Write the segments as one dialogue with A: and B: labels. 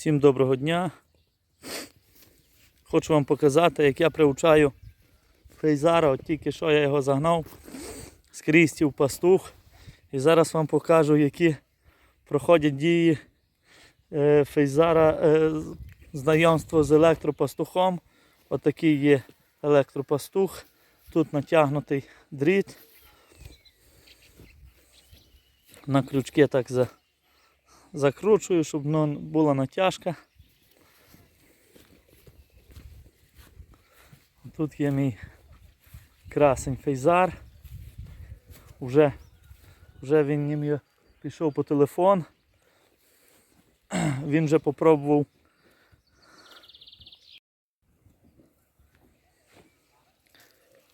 A: Всім доброго дня. Хочу вам показати, як я приучаю фейзара. От тільки що я його загнав з крістів пастух. І зараз вам покажу, які проходять дії е, фейзара е, знайомство з електропастухом. Отакий є електропастух. Тут натягнутий дріт. На крючки так за, закручую, щоб була натяжка. Тут є мій красень фейзар. Уже, вже він ним пішов по телефон. Він вже попробував.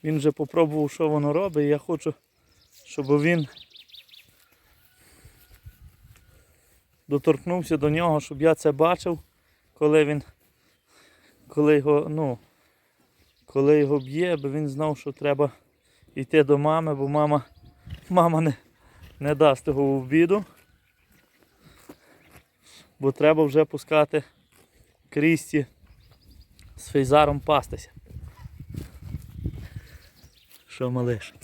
A: Він вже попробував, що воно робить, я хочу, щоб він доторкнувся до нього, щоб я це бачив, коли він коли його, ну, коли його б'є, аби він знав, що треба йти до мами, бо мама, мама не, не дасть його в обіду. Бо треба вже пускати крісті з фейзаром пастися. Що малиш?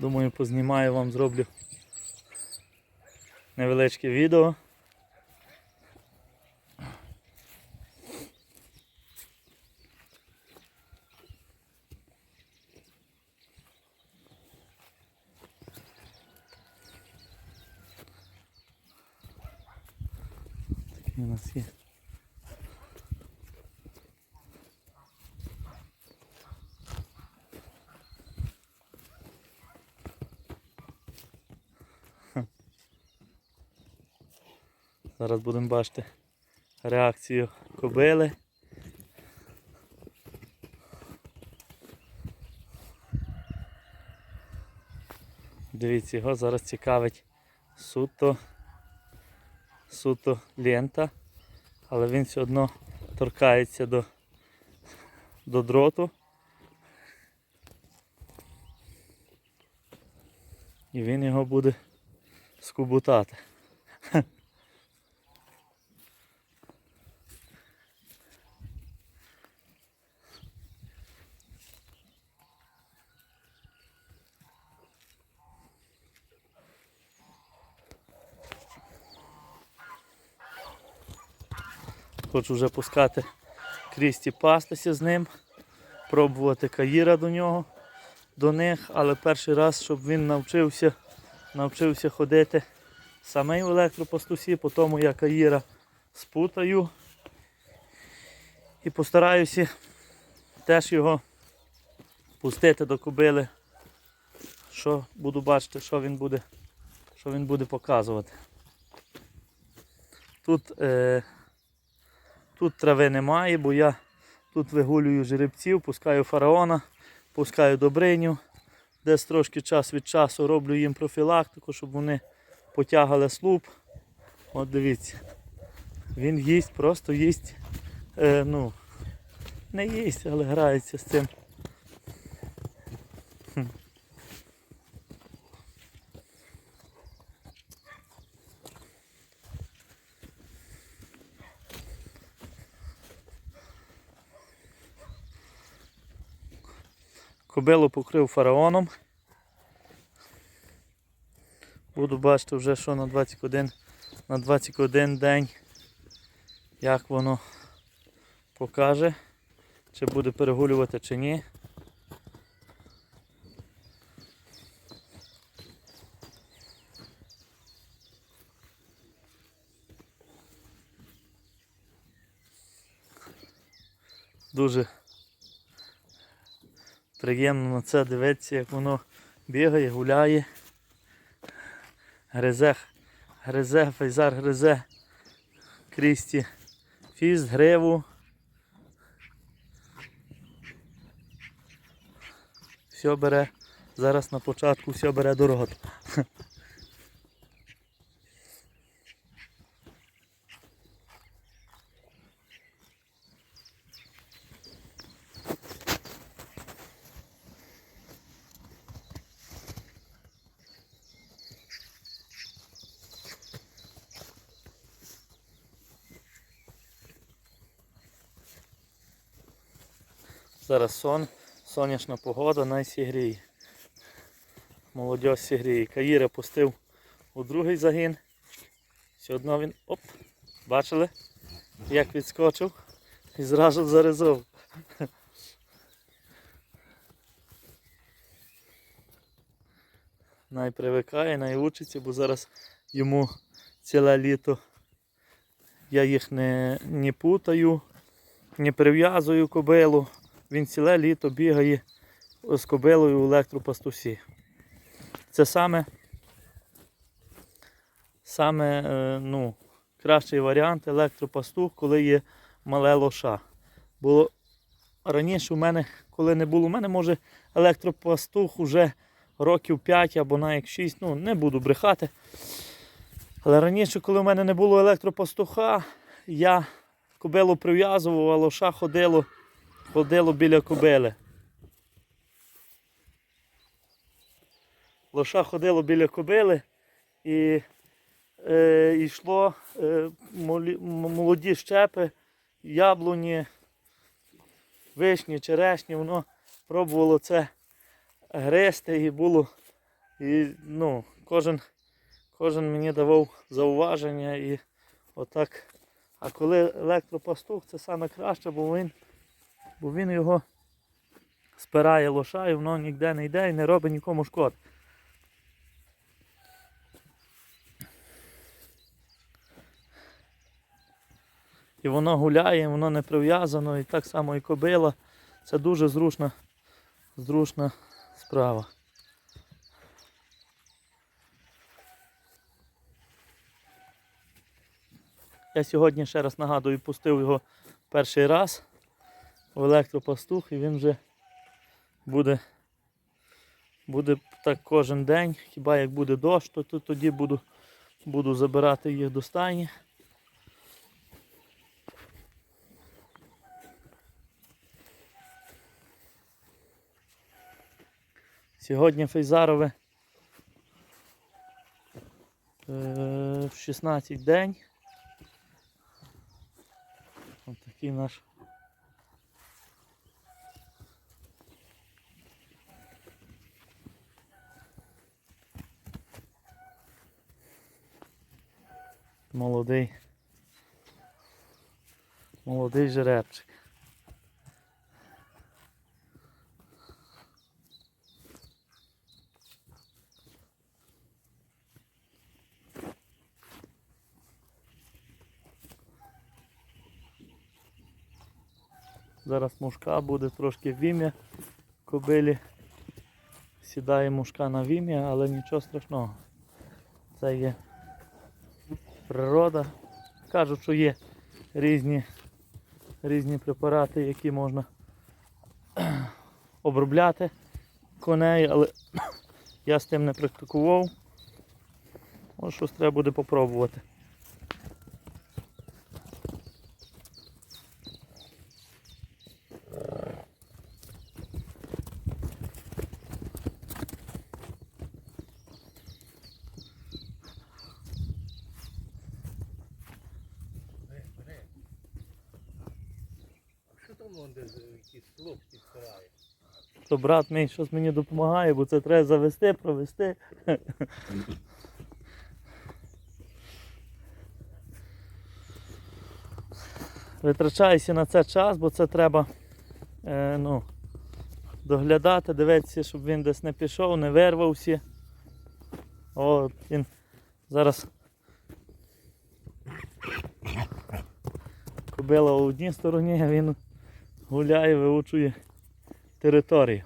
A: Думаю, познімаю вам, зроблю невеличке відео. Такий у нас є. Зараз будемо бачити реакцію кобили. Дивіться, його зараз цікавить суто, суто лента, але він все одно торкається до, до дроту. І він його буде скубутати. Хочу вже пускати крісті пастися з ним, пробувати каїра до нього, до них, але перший раз, щоб він навчився, навчився ходити самий в електропастусі, потім я каїра спутаю і постараюся теж його пустити до кобили, що буду бачити, що він буде, що він буде показувати. Тут е, Тут трави немає, бо я тут вигулюю жеребців, пускаю фараона, пускаю добриню. Десь трошки час від часу роблю їм профілактику, щоб вони потягали слуп. От дивіться. Він їсть, просто їсть. Е, ну, не їсть, але грається з цим. Кобилу покрив фараоном. Буду бачити вже, що на 21, на 21 день, як воно покаже, чи буде перегулювати, чи ні. Дуже Приємно на це дивитися, як воно бігає, гуляє. Гризе, гризе, фейзар гризе крісті, фіст, гриву. Все бере, зараз на початку все бере до. Зараз сон, сонячна погода, найсігріє. Молодь сігріє. Каїра пустив у другий загін. Все одно він. Оп! Бачили? Як відскочив і зразу заризав. Най привикає, най бо зараз йому ціле літо. Я їх не, не путаю, не прив'язую кобилу. Він ціле літо бігає з кобилою в електропастусі. Це саме, саме е, ну, кращий варіант електропастух, коли є мале лоша. Бо раніше у мене, коли не було, у мене може електропастух уже років 5 або навіть 6, ну не буду брехати. Але раніше, коли в мене не було електропастуха, я кобилу прив'язував, а лоша ходило, ходило біля кобили. Лоша ходило біля кобили і е, йшло е, молоді щепи, яблуні, вишні, черешні, воно пробувало це гризти і було. І ну, кожен, кожен мені давав зауваження і отак. А коли електропастух, це саме краще, бо він, бо він його спирає лоша і воно ніде не йде і не робить нікому шкод. І воно гуляє, воно не прив'язано, і так само і кобила. Це дуже зручна, зручна справа. Я сьогодні ще раз нагадую, пустив його перший раз в електропастух і він вже буде, буде так кожен день. Хіба як буде дощ, то, то тоді буду, буду забирати їх до стайні. Сьогодні фейзарове е, в 16 день. Ось такий наш. Молодий. Молодий жеребчик. Зараз мушка буде трошки вім'я кобилі. Сідає мушка на вім'я, але нічого страшного. Це є природа. Кажуть, що є різні, різні препарати, які можна обробляти коней, але я з тим не практикував. Ось щось треба буде попробувати.
B: Що там вон де якийсь слух підсирає?
A: То брат мій щось мені допомагає, бо це треба завести, провести. Витрачаюся на це час, бо це треба е, ну, доглядати, дивитися, щоб він десь не пішов, не вирвався. От він зараз кобила у одній стороні, а він гуляє, виучує територію.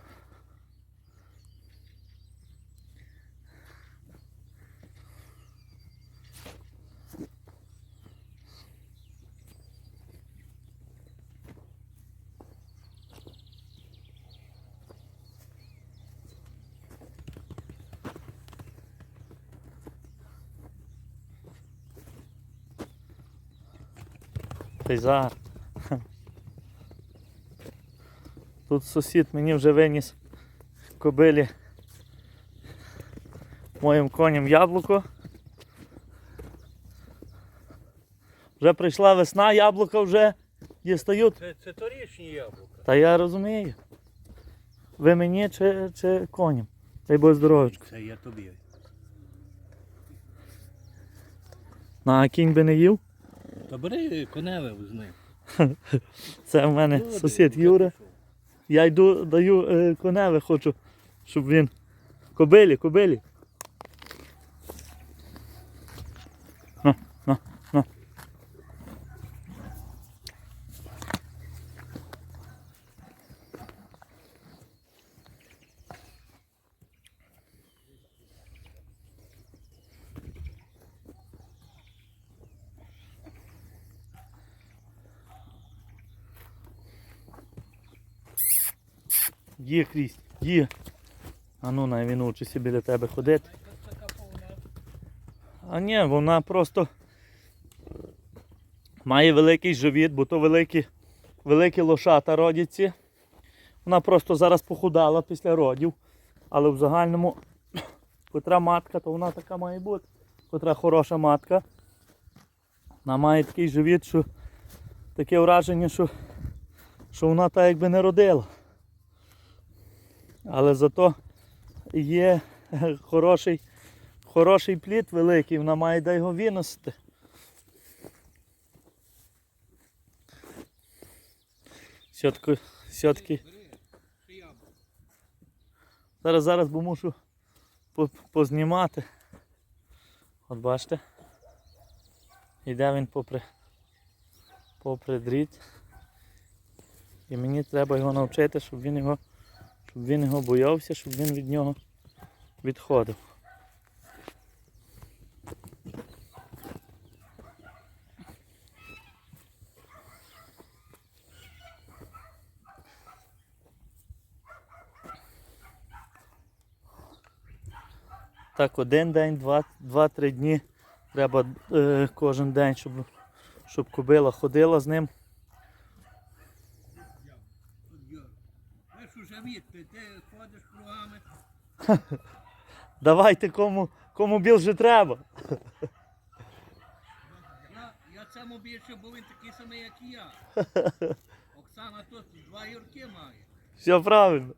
A: Пейзар. Тут сусід мені вже виніс кобилі моїм коням яблуко. Вже прийшла весна, яблука вже дістають.
B: Це, це торічні яблука.
A: Та я розумію. Ви мені чи, чи коням? Дай Бог здоров'ячка.
B: Це я тобі.
A: На кінь би не їв.
B: Та бери коневе візьми.
A: Це в мене сусід
B: вже
A: Юра. Я йду, даю е, коневе, хочу, щоб він. Кобилі, кобилі. На, на, на. Є крізь, є. А ну най він учиться біля тебе ходити. А ні, вона просто має великий живіт, бо то великі, великі лошата родяться. Вона просто зараз похудала після родів. Але в загальному, котра матка, то вона така має бути. Котра хороша матка. Вона має такий живіт, що таке враження, що, що вона так якби не родила. Але зато є хороший, хороший плід великий, вона має де його виносити. Все-таки, все-таки. Зараз, зараз, бо мушу познімати. От бачите. Йде він попри, попри дріт. І мені треба його навчити, щоб він його щоб він його боявся, щоб він від нього відходив. Так, один день, два- два-три дні треба е, кожен день, щоб, щоб кобила ходила з ним.
B: Знаєш, уже відти, ти ходиш кругами.
A: Давайте кому, кому більше треба.
B: Я, я цьому більше, бо він такий самий, як і я. Оксана тут два юрки має.
A: Все правильно.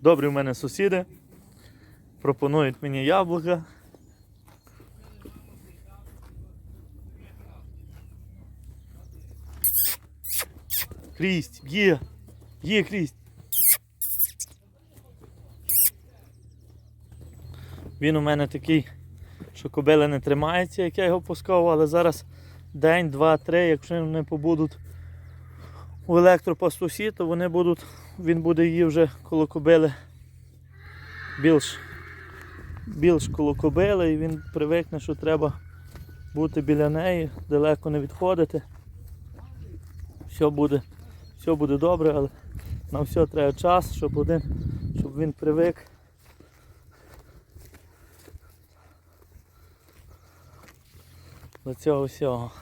A: Добрі в мене сусіди. Пропонують мені яблука. Крість, є, є крість. Він у мене такий, що кобила не тримається, як я його пускав, але зараз день, два, три, якщо вони побудуть у електропастусі, то вони будуть, він буде її вже коло кобили більш, більш коло кобили, і він привикне, що треба бути біля неї, далеко не відходити. Все буде, все буде добре, але на все треба час, щоб один, щоб він привик. До цього всього.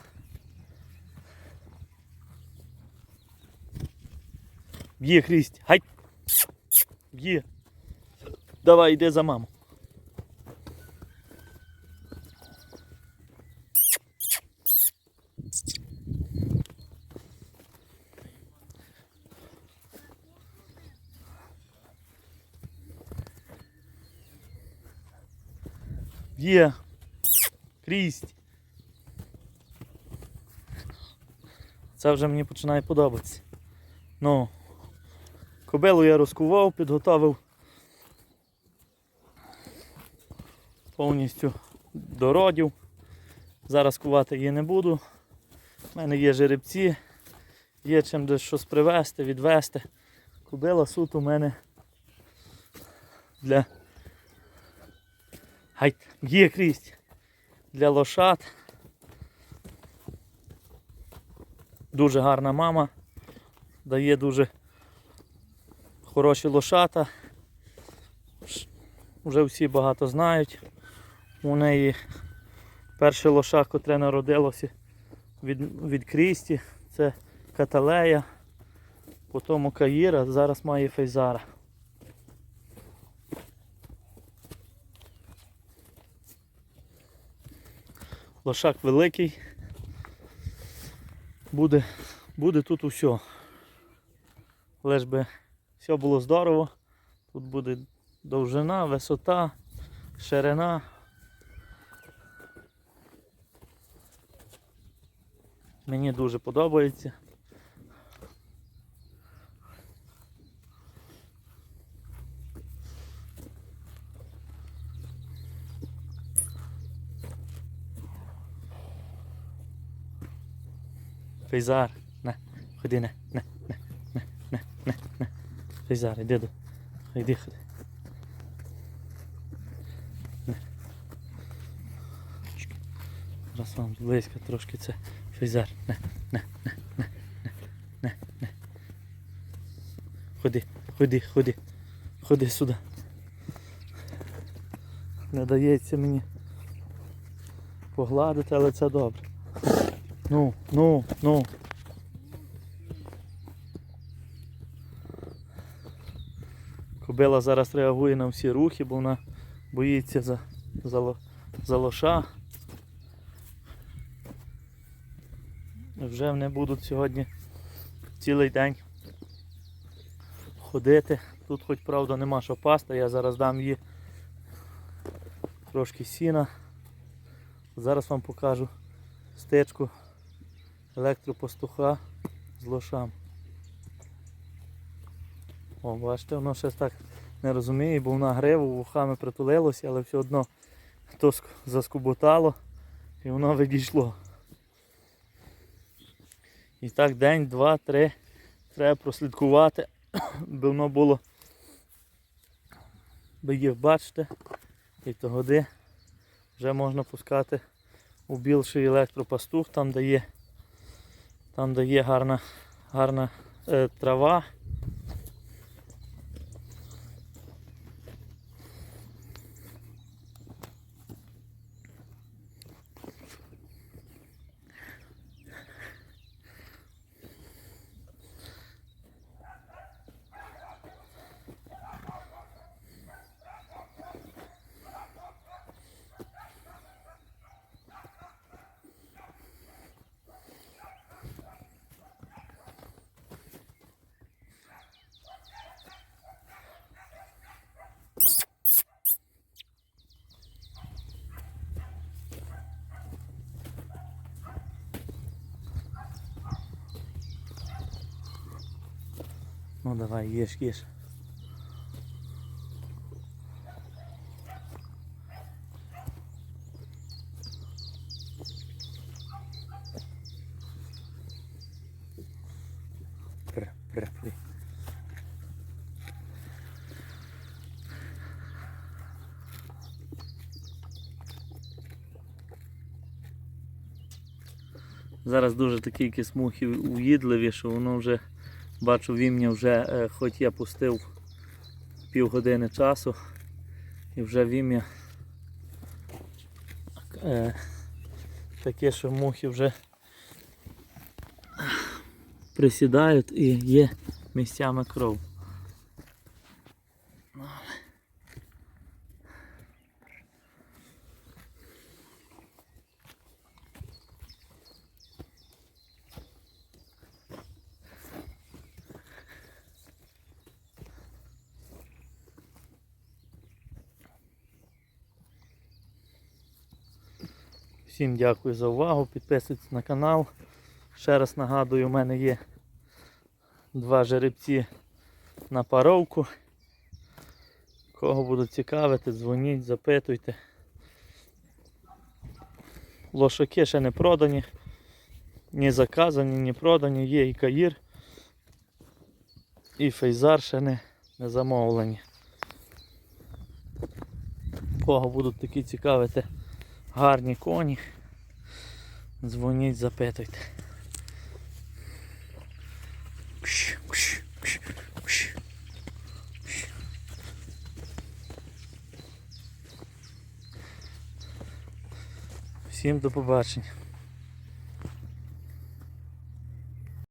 A: Б'є Хрість. Гай! Б'є. Давай, йди за маму. Є. Крість. Це вже мені починає подобатися. Ну, кобилу я розкував, підготовив повністю до родів. Зараз кувати її не буду. У мене є жеребці, є чим десь щось привезти, відвезти. Кобила сут у мене для Гай, крість для лошад. Дуже гарна мама, дає дуже хороші лошата. Вже всі багато знають. У неї перше лоша, котре народилося від, від Крісті, це Каталея, потім Каїра, зараз має Фейзара. Лошак великий, буде, буде тут усе. Лиш би все було здорово. Тут буде довжина, висота, ширина. Мені дуже подобається. Фейзар, не, ходи, не, не, не, не, не, не, не. Фейзар, іди до. Іди ходи. Чекай. Вам близько трошки це. Фейзар, не, не, не, не, не, не, не. Ходи, ходи, ходи. Ходи сюди. Не дається мені погладити, але це добре. Ну, ну, ну. Кобила зараз реагує на всі рухи, бо вона боїться за, за, за лоша. Вже вони будуть сьогодні цілий день ходити. Тут хоч правда нема що пасти, я зараз дам їй трошки сіна. Зараз вам покажу стечку електропастуха з лошам. О, бачите, воно ще так не розуміє, бо вона гриву вухами притулилося, але все одно то заскуботало і воно відійшло. І так день, два, три треба прослідкувати, би воно було би їх бачите, і тоді вже можна пускати у більший електропастух, там де є, там де є гарна, гарна е, трава. Ну давай, їж, їж. Зараз дуже такі якісь мухи уїдливі, що воно вже Бачу, вім'я вже, е, хоч я пустив півгодини часу, і вже вім'я е, таке, що мухи вже присідають і є місцями кров. Всім дякую за увагу, підписуйтесь на канал. Ще раз нагадую, у мене є два жеребці на паровку. Кого будуть цікавити, дзвоніть, запитуйте. Лошаки ще не продані, ні заказані, ні продані, є і каїр, і фейзар ще не, не замовлені. Кого будуть такі цікавити гарні коні. Дзвоніть, запитуйте. Всім до побачення.